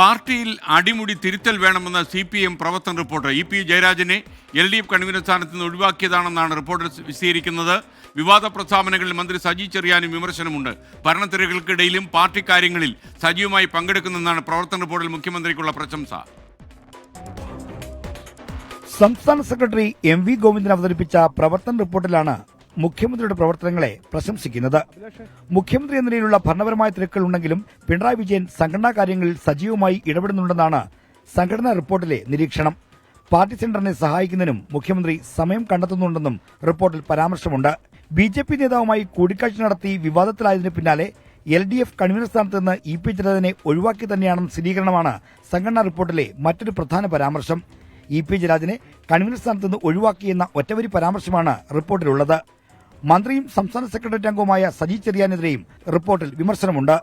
പാർട്ടിയിൽ അടിമുടി തിരുത്തൽ വേണമെന്ന സി പി എം പ്രവർത്തന റിപ്പോർട്ടർ ഇ പി ജയരാജനെ എൽ ഡി എഫ് കൺവീനർ സ്ഥാനത്ത് നിന്ന് ഒഴിവാക്കിയതാണെന്നാണ് റിപ്പോർട്ടർ വിശദീകരിക്കുന്നത്. വിവാദ പ്രസ്താവനകളിൽ മന്ത്രി സജി ചെറിയാനും വിമർശനമുണ്ട്. ഭരണത്തിരകൾക്കിടയിലും പാർട്ടി കാര്യങ്ങളിൽ സജീവമായി പങ്കെടുക്കുന്നെന്നാണ് പ്രവർത്തന റിപ്പോർട്ടിൽ മുഖ്യമന്ത്രിക്കുള്ള പ്രശംസ. സംസ്ഥാന സെക്രട്ടറി എം വി ഗോവിന്ദൻ അവതരിപ്പിച്ച പ്രവർത്തന റിപ്പോർട്ടിലാണ് മുഖ്യമന്ത്രിയുടെ പ്രവർത്തനങ്ങളെ പ്രശംസിക്കുന്നത്. മുഖ്യമന്ത്രി എന്ന നിലയിലുള്ള ഭരണപരമായ തിരക്കുകൾ ഉണ്ടെങ്കിലും പിണറായി വിജയൻ സംഘടനാ കാര്യങ്ങളിൽ സജീവമായി ഇടപെടുന്നുണ്ടെന്നാണ് സംഘടനാ റിപ്പോർട്ടിലെ നിരീക്ഷണം. പാർട്ടി സെന്ററിനെ സഹായിക്കുന്നതിനും മുഖ്യമന്ത്രി സമയം കണ്ടെത്തുന്നുണ്ടെന്നും റിപ്പോർട്ടിൽ പരാമർശമുണ്ട്. ബി ജെ പി നേതാവുമായി കൂടിക്കാഴ്ച നടത്തി വിവാദത്തിലായതിന് പിന്നാലെ എൽ ഡി എഫ് കൺവീനർ സ്ഥാനത്ത് നിന്ന് ഇ പി ജലജനെ ഒഴിവാക്കി തന്നെയാണെന്ന സ്ഥിരീകരണമാണ് സംഘടനാ റിപ്പോർട്ടിലെ മറ്റൊരു പ്രധാന പരാമർശം. ഇ പി ജയരാജനെ കൺവീനർ സ്ഥാനത്ത് നിന്ന് ഒഴിവാക്കിയെന്ന ഒറ്റവരി പരാമർശമാണ് റിപ്പോർട്ടിലുള്ളത്. മന്ത്രിയും സംസ്ഥാന സെക്രട്ടറി അംഗവുമായ സജി ചെറിയാനെതിരെയും റിപ്പോർട്ടിൽ വിമർശനമുണ്ട്.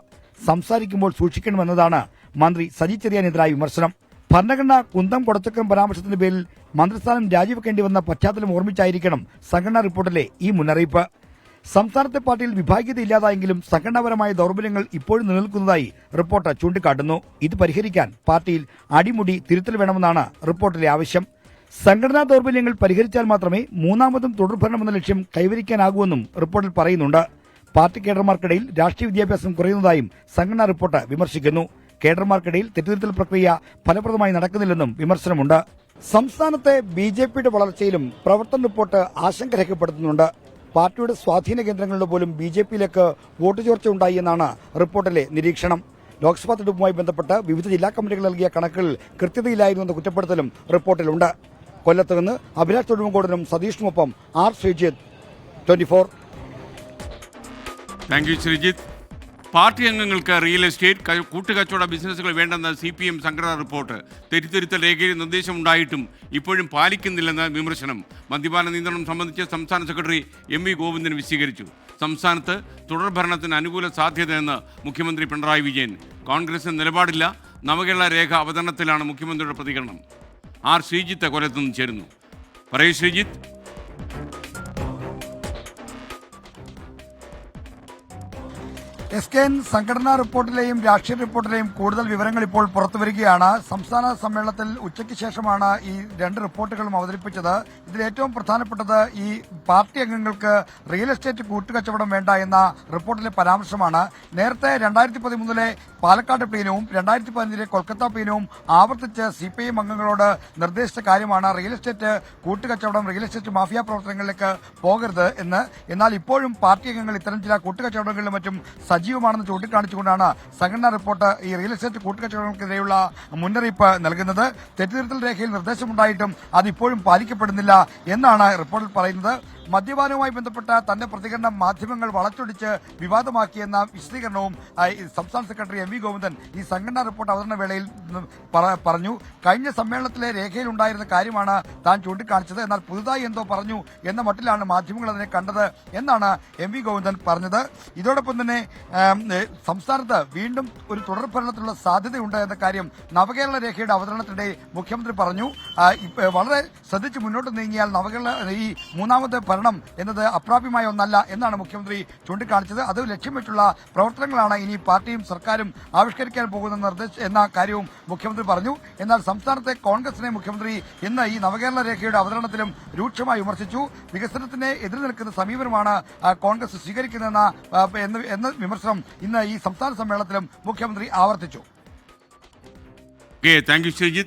സംസാരിക്കുമ്പോൾ സൂക്ഷിക്കണമെന്നതാണ് മന്ത്രി സജി ചെറിയാനെതിരായ വിമർശനം. ഭരണഘടന കുന്തം കൊടച്ചക്കം പരാമർശത്തിന്റെ പേരിൽ മന്ത്രിസ്ഥാനം രാജിവെക്കേണ്ടി വന്ന പശ്ചാത്തലം ഓർമ്മിച്ചായിരിക്കണം സംഘടനാ റിപ്പോർട്ടിലെ ഈ മുന്നറിയിപ്പ്. സംസ്ഥാനത്തെ പാർട്ടിയിൽ വിഭാഗീയത ഇല്ലാതായെങ്കിലും സംഘടനാപരമായ ദൗർബല്യങ്ങൾ ഇപ്പോഴും നിലനിൽക്കുന്നതായി റിപ്പോർട്ട് ചൂണ്ടിക്കാട്ടുന്നു. ഇത് പരിഹരിക്കാൻ പാർട്ടിയിൽ അടിമുടി തിരുത്തൽ വേണമെന്നാണ് റിപ്പോർട്ടിലെ ആവശ്യം. സംഘടനാ ദൗർബല്യങ്ങൾ പരിഹരിച്ചാൽ മാത്രമേ മൂന്നാമതും തുടർഭരണമെന്ന ലക്ഷ്യം കൈവരിക്കാനാകൂവെന്നും റിപ്പോർട്ടിൽ പറയുന്നുണ്ട്. പാർട്ടി കേഡർമാർക്കിടയിൽ രാഷ്ട്രീയ വിദ്യാഭ്യാസം കുറയുന്നതായും സംഘടനാ റിപ്പോർട്ട് വിമർശിക്കുന്നു. കേഡർമാർക്കിടയിൽ തെറ്റുതിരുത്തൽ പ്രക്രിയ ഫലപ്രദമായി നടക്കുന്നില്ലെന്നും വിമർശനമുണ്ട്. സംസ്ഥാനത്തെ ബി ജെ പിയുടെ വളർച്ചയിലും പ്രവർത്തന റിപ്പോർട്ട് ആശങ്ക രേഖപ്പെടുത്തുന്നുണ്ട്. പാർട്ടിയുടെ സ്വാധീന കേന്ദ്രങ്ങളിൽ പോലും ബി ജെ പിയിലേക്ക് വോട്ട് ചോർച്ച ഉണ്ടായി എന്നാണ് റിപ്പോർട്ടിലെ നിരീക്ഷണം. ലോക്സഭാ തെരഞ്ഞെടുപ്പുമായി ബന്ധപ്പെട്ട് വിവിധ ജില്ലാ കമ്മിറ്റികൾ നൽകിയ കണക്കുകളിൽ കൃത്യതയില്ലായിരുന്നു എന്ന കുറ്റപ്പെടുത്തലും റിപ്പോർട്ടിലുണ്ട്. കൊല്ലത്ത് നിന്ന് അഭിലാഷ് തൊടുമ്പുകോടനും സതീഷിനുമൊപ്പം R Sreejith twenty four. Thank you Sreejith. Party അംഗങ്ങൾക്ക് റിയൽ എസ്റ്റേറ്റ് കൂട്ടുകച്ചവട ബിസിനസ്സുകൾ വേണ്ടെന്ന സി പി എം സംഘടനാ റിപ്പോർട്ട് തെറ്റിദ്ധരുത്തൽ രേഖയിൽ നിർദ്ദേശമുണ്ടായിട്ടും ഇപ്പോഴും പാലിക്കുന്നില്ലെന്ന വിമർശനം. മദ്യപാന നിയന്ത്രണം സംബന്ധിച്ച് സംസ്ഥാന സെക്രട്ടറി എം വി ഗോവിന്ദൻ വിശദീകരിച്ചു. സംസ്ഥാനത്ത് തുടർഭരണത്തിന് അനുകൂല സാധ്യതയെന്ന് മുഖ്യമന്ത്രി പിണറായി വിജയൻ. കോൺഗ്രസിന് നിലപാടില്ല നവകേരള രേഖ അവതരണത്തിലാണ് മുഖ്യമന്ത്രിയുടെ പ്രതികരണം. ആർ ശ്രീജിത്ത് കൊല്ലത്തുനിന്ന് ചേരുന്നു. പറയൂ ശ്രീജിത്ത്. എസ് കെ എൻ സംഘടനാ റിപ്പോർട്ടിലെയും രാഷ്ട്രീയ റിപ്പോർട്ടിലെയും കൂടുതൽ വിവരങ്ങൾ ഇപ്പോൾ പുറത്തുവരികയാണ് സംസ്ഥാന സമ്മേളനത്തിൽ ഉച്ചയ്ക്ക് ശേഷമാണ് ഈ രണ്ട് റിപ്പോർട്ടുകളും അവതരിപ്പിച്ചത്. ഇതിൽ ഏറ്റവും പ്രധാനപ്പെട്ടത് ഈ പാർട്ടി അംഗങ്ങൾക്ക് റിയൽ എസ്റ്റേറ്റ് കൂട്ടുകച്ചവടം വേണ്ട എന്ന റിപ്പോർട്ടിലെ പരാമർശമാണ്. നേരത്തെ രണ്ടായിരത്തി പതിമൂന്നിലെ പാലക്കാട് പ്ലീനവും രണ്ടായിരത്തി പതിനഞ്ചിലെ കൊൽക്കത്ത പ്ലീനവും ആവർത്തിച്ച് സി പി അംഗങ്ങളോട് നിർദ്ദേശിച്ച കാര്യമാണ് റിയൽ എസ്റ്റേറ്റ് കൂട്ടുകച്ചവടം റിയൽ എസ്റ്റേറ്റ് മാഫിയ പ്രവർത്തനങ്ങളിലേക്ക് പോകരുത് എന്ന്. എന്നാൽ ഇപ്പോഴും പാർട്ടി അംഗങ്ങൾ ഇത്തരം ചില കൂട്ടുകച്ചവടങ്ങളിലും മറ്റും സജീവമാണെന്ന് ചൂണ്ടിക്കാണിച്ചുകൊണ്ടാണ് സംഘടനാ റിപ്പോർട്ട് ഈ റിയൽ എസ്റ്റേറ്റ് കൂട്ടുകച്ചവടങ്ങൾക്കെതിരെയുള്ള മുന്നറിയിപ്പ് നൽകുന്നത്. തെറ്റിദ്ധരുത്തൽ രേഖയിൽ നിർദ്ദേശമുണ്ടായിട്ടും അതിപ്പോഴും പാലിക്കപ്പെടുന്നില്ല എന്നാണ് റിപ്പോർട്ടിൽ പറയുന്നത്. മദ്യപാനവുമായി ബന്ധപ്പെട്ട തന്റെ പ്രതികരണം മാധ്യമങ്ങൾ വളച്ചൊടിച്ച് വിവാദമാക്കിയെന്ന വിശദീകരണവും സംസ്ഥാന സെക്രട്ടറി എം വി ഗോവിന്ദൻ ഈ സംഘടനാ റിപ്പോർട്ട് അവതരണ വേളയിൽ പറഞ്ഞു. കഴിഞ്ഞ സമ്മേളനത്തിലെ രേഖയിൽ ഉണ്ടായിരുന്ന കാര്യമാണ് താൻ ചൂണ്ടിക്കാണിച്ചത്. എന്നാൽ പുതുതായി എന്തോ പറഞ്ഞു എന്ന മട്ടിലാണ് മാധ്യമങ്ങൾ അതിനെ കണ്ടത് എന്നാണ് എം വി ഗോവിന്ദൻ പറഞ്ഞത്. ഇതോടൊപ്പം തന്നെ സംസ്ഥാനത്ത് വീണ്ടും ഒരു തുടർഭരണത്തിനുള്ള സാധ്യതയുണ്ട് എന്ന കാര്യം നവകേരള രേഖയുടെ അവതരണത്തിനിടെ മുഖ്യമന്ത്രി പറഞ്ഞു. വളരെ ശ്രദ്ധിച്ച് മുന്നോട്ട് നീങ്ങിയാൽ നവകേരള ഈ മൂന്നാമത്തെ ഭരണം എന്നത് അപ്രാപ്യമായ ഒന്നല്ല എന്നാണ് മുഖ്യമന്ത്രി ചൂണ്ടിക്കാണിച്ചത്. അത് ലക്ഷ്യം വെച്ചുള്ള പ്രവർത്തനങ്ങളാണ് ഇനി പാർട്ടിയും സർക്കാരും ആവിഷ്കരിക്കാൻ പോകുന്ന നിർദ്ദേശ എന്ന കാര്യവും മുഖ്യമന്ത്രി പറഞ്ഞു. എന്നാൽ സംസ്ഥാനത്തെ കോൺഗ്രസിനെ മുഖ്യമന്ത്രി ഇന്ന് ഈ നവകേരള രേഖയുടെ അവതരണത്തിലും രൂക്ഷമായി വിമർശിച്ചു. വികസനത്തിന് എതിർ നിൽക്കുന്ന സമീപനമാണ് കോൺഗ്രസ് സ്വീകരിക്കുന്നതെന്ന എന്ന വിമർശനം ഇന്ന് ഈ സംസ്ഥാന സമ്മേളനത്തിലും മുഖ്യമന്ത്രി ആവർത്തിച്ചു. ശ്രീജിത്ത്